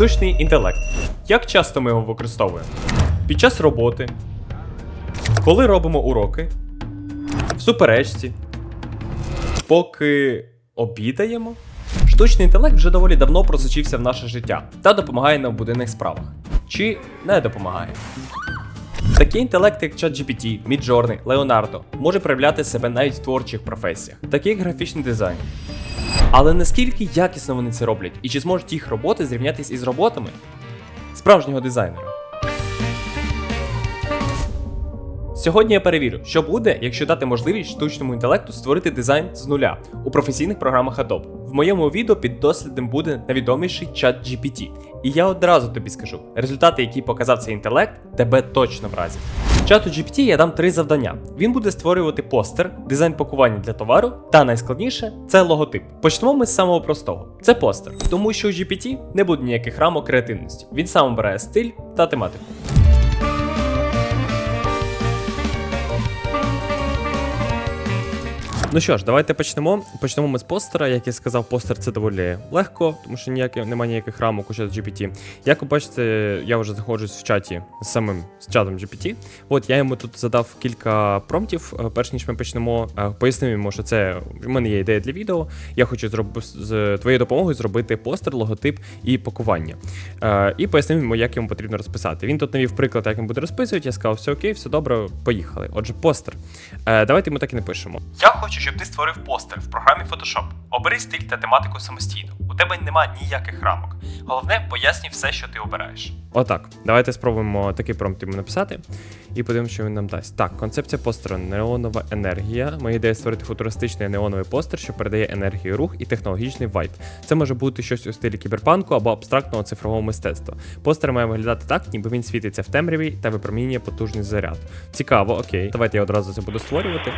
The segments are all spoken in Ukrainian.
Штучний інтелект. Як часто ми його використовуємо? Під час роботи, коли робимо уроки, в суперечці, поки обідаємо. Штучний інтелект вже доволі давно просочився в наше життя та допомагає нам в буденних справах. Чи не допомагає? Такі інтелекти, як ChatGPT, Midjourney, Leonardo, може проявляти себе навіть в творчих професіях, таких як графічний дизайн. Але наскільки якісно вони це роблять, і чи зможуть їх роботи зрівнятися із роботами справжнього дизайнера? Сьогодні я перевірю, що буде, якщо дати можливість штучному інтелекту створити дизайн з нуля у професійних програмах Adobe. В моєму відео під дослідом буде найвідоміший чат GPT. І я одразу тобі скажу: результати, які показав цей інтелект, тебе точно вразять. Чату GPT я дам три завдання. Він буде створювати постер, дизайн пакування для товару, та найскладніше це логотип. Почнемо ми з самого простого: це постер, тому що у GPT не буде ніяких рамок креативності. Він сам обирає стиль та тематику. Ну що ж, давайте почнемо. Почнемо ми з постера. Як я сказав, постер це доволі легко, тому що ніякі, немає ніяких рамок у чат GPT. Як ви бачите, я вже знаходжусь в чаті з самим з чатом GPT. От я йому тут задав кілька промптів. Е, Перш ніж ми почнемо, е, пояснив йому, що це в мене є ідея для відео. Я хочу зробити з твоєю допомогою зробити постер, логотип і пакування. Е, І пояснив йому, як йому потрібно розписати. Він тут навів приклад, як він буде розписувати. Я сказав, все окей, все добре, поїхали. Отже, постер. Давайте ми так і напишемо. Я хочу, щоб ти створив постер в програмі Photoshop. Обери стиль та тематику самостійно. У тебе немає ніяких рамок. Головне, пояснюй все, що ти обираєш. Отак. Давайте спробуємо такий промпт йому написати і подивимося, що він нам дасть. Так, концепція постера неонова енергія. Моя ідея створити футуристичний неоновий постер, що передає енергію рух і технологічний вайб. Це може бути щось у стилі кіберпанку або абстрактного цифрового мистецтва. Постер має виглядати так, ніби він світиться в темряві та випромінює потужний заряд. Цікаво, окей. Давайте я одразу це буду створювати.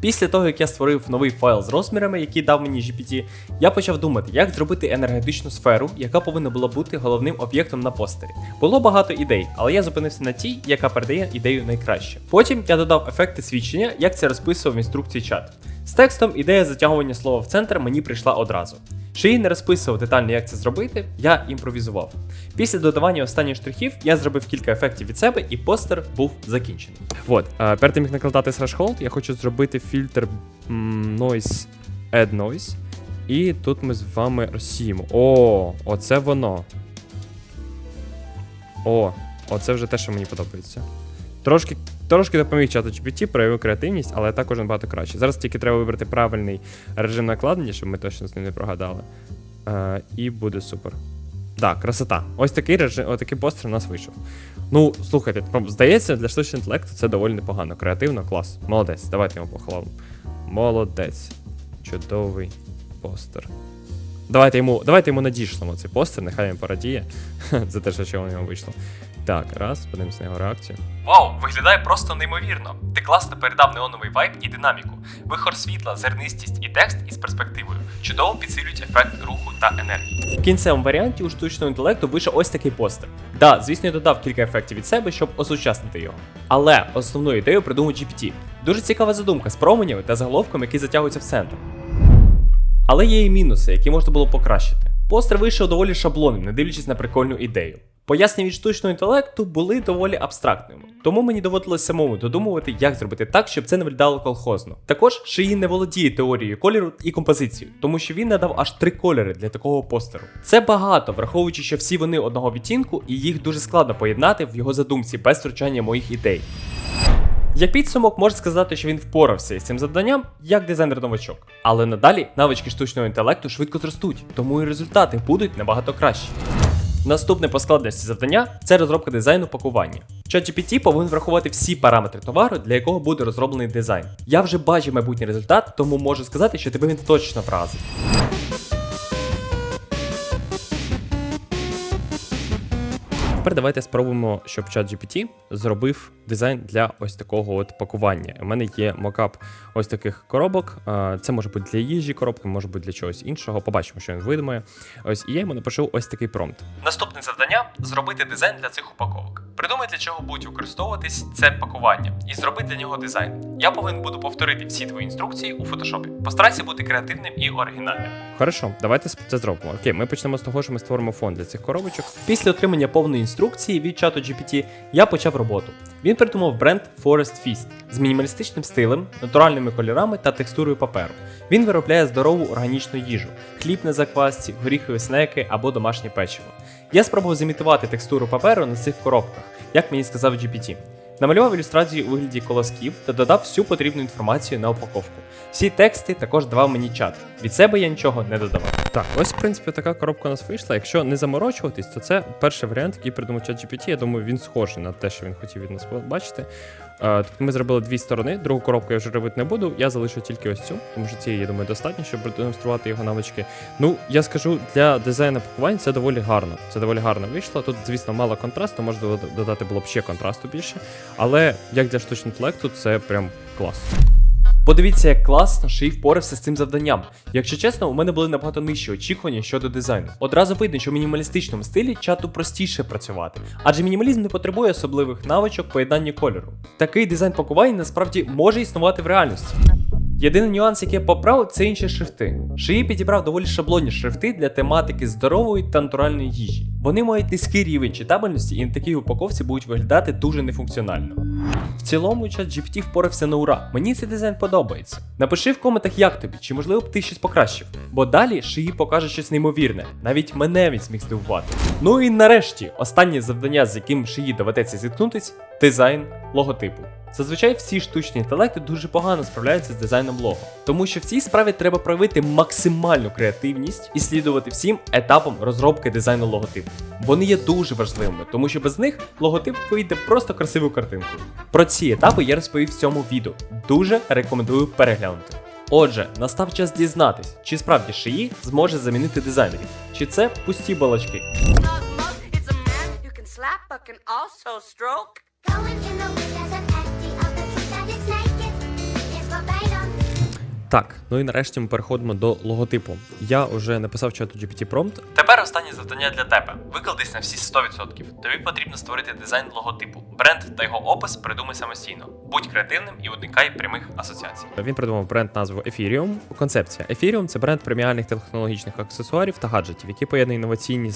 Після того, як я створив новий файл з розмірами, який дав мені GPT, я почав думати, як зробити енергетичну сферу, яка повинна була бути головним об'єктом на постері. Було багато ідей, але я зупинився на тій, яка передає ідею найкраще. Потім я додав ефекти свідчення, як це розписував в інструкції чат. З текстом ідея затягування слова в центр мені прийшла одразу. Ще й не розписував детально, як це зробити, я імпровізував. Після додавання останніх штрихів я зробив кілька ефектів від себе, і постер був закінчений. От, е, перед тим як накладати threshold, я хочу зробити фільтр noise, add noise. І тут ми з вами розсіємо. О, оце воно. О, оце вже те, що мені подобається. Трошки, трошки допоміг чату GPT, проявив креативність, але також набагато краще. Зараз тільки треба вибрати правильний режим накладення, щоб ми точно з ним не прогадали. Е, і буде супер. Так, красота. Ось такий режим, ось постер у нас вийшов. Ну, слухайте, здається, для штучного інтелекту це доволі непогано. Креативно, клас. Молодець. Давайте йому похвалимо. Молодець. Чудовий постер. Давайте йому, давайте йому надішлемо цей постер, нехай він порадіє за те, що у нього вийшло. Так, раз, подивимося на його реакцію. Вау, виглядає просто неймовірно. Ти класно передав неоновий вайб і динаміку. Вихор світла, зернистість і текст із перспективою чудово підсилюють ефект руху та енергії. В кінцевому варіанті у штучного інтелекту вийшов ось такий постер. Да, звісно, я додав кілька ефектів від себе, щоб осучаснити його. Але основну ідею придумав GPT. Дуже цікава задумка з променями та заголовком, який затягується в центр. Але є і мінуси, які можна було покращити. Постер вийшов доволі шаблонним, не дивлячись на прикольну ідею. Пояснення від штучного інтелекту були доволі абстрактними, тому мені доводилось самому додумувати, як зробити так, щоб це не виглядало колхозно. Також Шиїн не володіє теорією кольору і композицією, тому що він надав аж три кольори для такого постеру. Це багато, враховуючи, що всі вони одного відтінку, і їх дуже складно поєднати в його задумці без втручання моїх ідей. Як підсумок можна сказати, що він впорався із цим завданням як дизайнер-новачок. Але надалі навички штучного інтелекту швидко зростуть, тому і результати будуть набагато кращі. Наступне по складності завдання це розробка дизайну пакування. ChatGPT повинен врахувати всі параметри товару, для якого буде розроблений дизайн. Я вже бачив майбутній результат, тому можу сказати, що тебе він точно вразить. Тепер давайте спробуємо, щоб ChatGPT зробив дизайн для ось такого от пакування. У мене є мокап ось таких коробок. Це може бути для їжі коробки, може бути для чогось іншого. Побачимо, що він видумає. Ось і я йому напишу ось такий промпт. Наступне завдання зробити дизайн для цих упаковок. Придумай, для чого будуть використовуватись це пакування, і зроби для нього дизайн. Я повинен буду повторити всі твої інструкції у фотошопі. Постарайся бути креативним і оригінальним. Хорошо, давайте це зробимо. Окей, ми почнемо з того, що ми створимо фон для цих коробочок. Після отримання повної інструкції від чату GPT я почав роботу. Він придумав бренд Forest Feast з мінімалістичним стилем, натуральними кольорами та текстурою паперу. Він виробляє здорову органічну їжу, хліб на заквасці, горіхові снеки або домашнє печиво. Я спробував зімітувати текстуру паперу на цих коробках, як мені сказав GPT. Намалював ілюстрації у вигляді колосків та додав всю потрібну інформацію на упаковку. Всі тексти також давав мені чат. Від себе я нічого не додавав. Так, ось в принципі така коробка у нас вийшла. Якщо не заморочуватись, то це перший варіант, який придумав ChatGPT. Я думаю, він схожий на те, що він хотів від нас бачити. Е, Тобто ми зробили дві сторони. Другу коробку я вже робити не буду. Я залишу тільки ось цю, тому що цієї, я думаю, достатньо, щоб продемонструвати його навички. Ну, я скажу, для дизайну пакувань це доволі гарно. Це доволі гарно вийшло. Тут, звісно, мало контрасту, можна додати було б ще контрасту більше. Але як для штучного інтелекту, це прям клас. Подивіться, як класно Шиї впорався з цим завданням. Якщо чесно, у мене були набагато нижчі очікування щодо дизайну. Одразу видно, що в мінімалістичному стилі чату простіше працювати, адже мінімалізм не потребує особливих навичок поєднання кольору. Такий дизайн пакувань насправді може існувати в реальності. Єдиний нюанс, який я поправив, це інші шрифти. Шиї підібрав доволі шаблонні шрифти для тематики здорової та натуральної їжі. Вони мають низький рівень читабельності і на такій упаковці будуть виглядати дуже нефункціонально. В цілому чат GPT впорався на ура. Мені цей дизайн подобається. Напиши в коментах, як тобі, чи можливо б ти щось покращив. Бо далі Шиї покаже щось неймовірне. Навіть мене він зміг здивувати. Ну і нарешті, останнє завдання, з яким Шиї доведеться зіткнутись дизайн логотипу. Зазвичай всі штучні інтелекти дуже погано справляються з дизайном лого, тому що в цій справі треба проявити максимальну креативність і слідувати всім етапам розробки дизайну логотипу. Вони є дуже важливими, тому що без них логотип вийде просто красивою картинкою. Про ці етапи я розповів в цьому відео. Дуже рекомендую переглянути. Отже, настав час дізнатись, чи справді шиї зможе замінити дизайнерів, чи це пусті балачки. Not much. Going in the wind. Так, ну і нарешті ми переходимо до логотипу. Я вже написав чату GPT prompt. Тепер останнє завдання для тебе. Викладись на всі 100%. Тобі потрібно створити дизайн логотипу. Бренд та його опис придумай самостійно. Будь креативним і уникай прямих асоціацій. Він придумав бренд назву Ethereum. Концепція Ethereum – це бренд преміальних технологічних аксесуарів та гаджетів, які поєднує інноваційні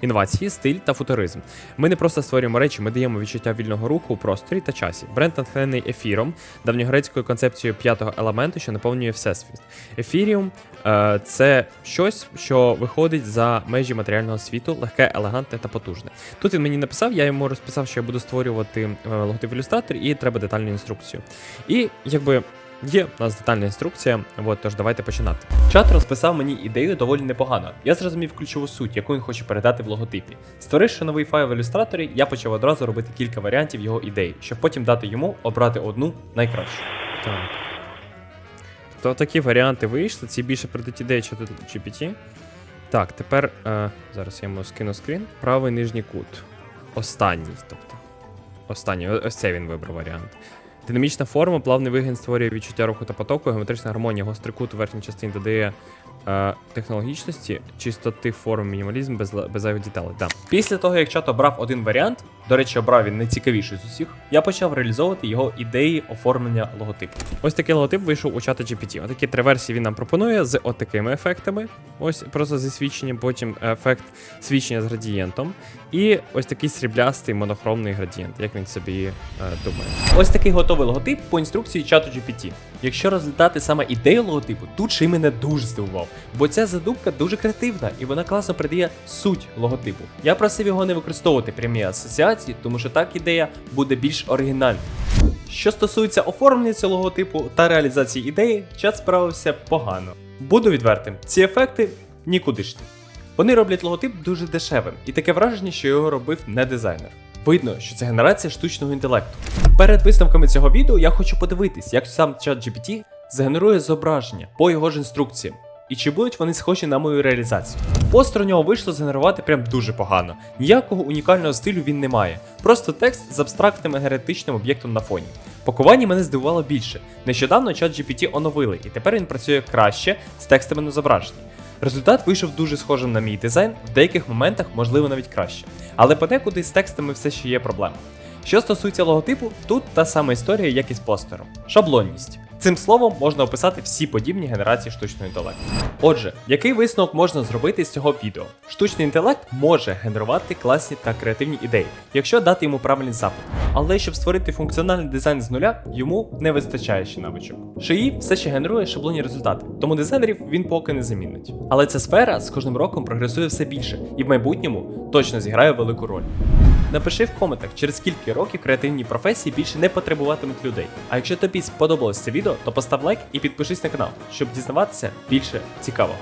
інновації, стиль та футуризм. Ми не просто створюємо речі, ми даємо відчуття вільного руху у просторі та часі. Бренд натхнений ефіром, давньогрецькою концепцією п'ятого елементу, що наповнює всесвіт. Ефіріум е, це щось, що виходить за межі матеріального світу, легке, елегантне та потужне. Тут він мені написав, я йому розписав, що я буду створювати е, логотип в ілюстраторі, і треба детальну інструкцію. І якби є у нас детальна інструкція, от, тож давайте починати. Чат розписав мені ідею доволі непогано. Я зрозумів ключову суть, яку він хоче передати в логотипі. Створивши новий файл в ілюстраторі, я почав одразу робити кілька варіантів його ідеї, щоб потім дати йому обрати одну найкращу. Так. То такі варіанти вийшли, ці більше придуть ідеї чату GPT. Так, тепер е, зараз я йому скину скрін. Правий нижній кут. Останній, тобто. Останній, ось цей він вибрав варіант. Динамічна форма, плавний вигін створює відчуття руху та потоку, геометрична гармонія, гострий кут у верхній частині додає е, технологічності, чистоти форми, мінімалізм без, без зайвих деталей. Да. Після того, як чат обрав один варіант, до речі, обрав він найцікавіший з усіх, я почав реалізовувати його ідеї оформлення логотипу. Ось такий логотип вийшов у чата GPT. Отакі три версії він нам пропонує з отакими ефектами. Ось просто зі свідченням, потім ефект свідчення з градієнтом. І ось такий сріблястий монохромний градієнт, як він собі е, думає. Ось такий готовий логотип по інструкції чату GPT. Якщо розглядати саме ідею логотипу, тут ще й мене дуже здивував, бо ця задумка дуже креативна і вона класно передає суть логотипу. Я просив його не використовувати прямі асоціації, тому що так ідея буде більш оригінальною. Що стосується оформлення цього логотипу та реалізації ідеї, чат справився погано. Буду відвертим, ці ефекти нікудишні. Вони роблять логотип дуже дешевим, і таке враження, що його робив не дизайнер. Видно, що це генерація штучного інтелекту. Перед висновками цього відео я хочу подивитись, як сам чат GPT згенерує зображення по його ж інструкціям. І чи будуть вони схожі на мою реалізацію? Постер у нього вийшло згенерувати прям дуже погано. Ніякого унікального стилю він не має. Просто текст з абстрактним енергетичним об'єктом на фоні. Пакування мене здивувало більше. Нещодавно чат GPT оновили, і тепер він працює краще з текстами на зображенні. Результат вийшов дуже схожим на мій дизайн, в деяких моментах можливо навіть краще. Але подекуди з текстами все ще є проблема. Що стосується логотипу, тут та сама історія, як і з постером. Шаблонність. Цим словом можна описати всі подібні генерації штучного інтелекту. Отже, який висновок можна зробити з цього відео? Штучний інтелект може генерувати класні та креативні ідеї, якщо дати йому правильний запит. Але щоб створити функціональний дизайн з нуля, йому не вистачає ще навичок. Шиї все ще генерує шаблонні результати, тому дизайнерів він поки не замінить. Але ця сфера з кожним роком прогресує все більше і в майбутньому точно зіграє велику роль. Напиши в коментах, через скільки років креативні професії більше не потребуватимуть людей. А якщо тобі сподобалось це відео, то постав лайк і підпишись на канал, щоб дізнаватися більше цікавого.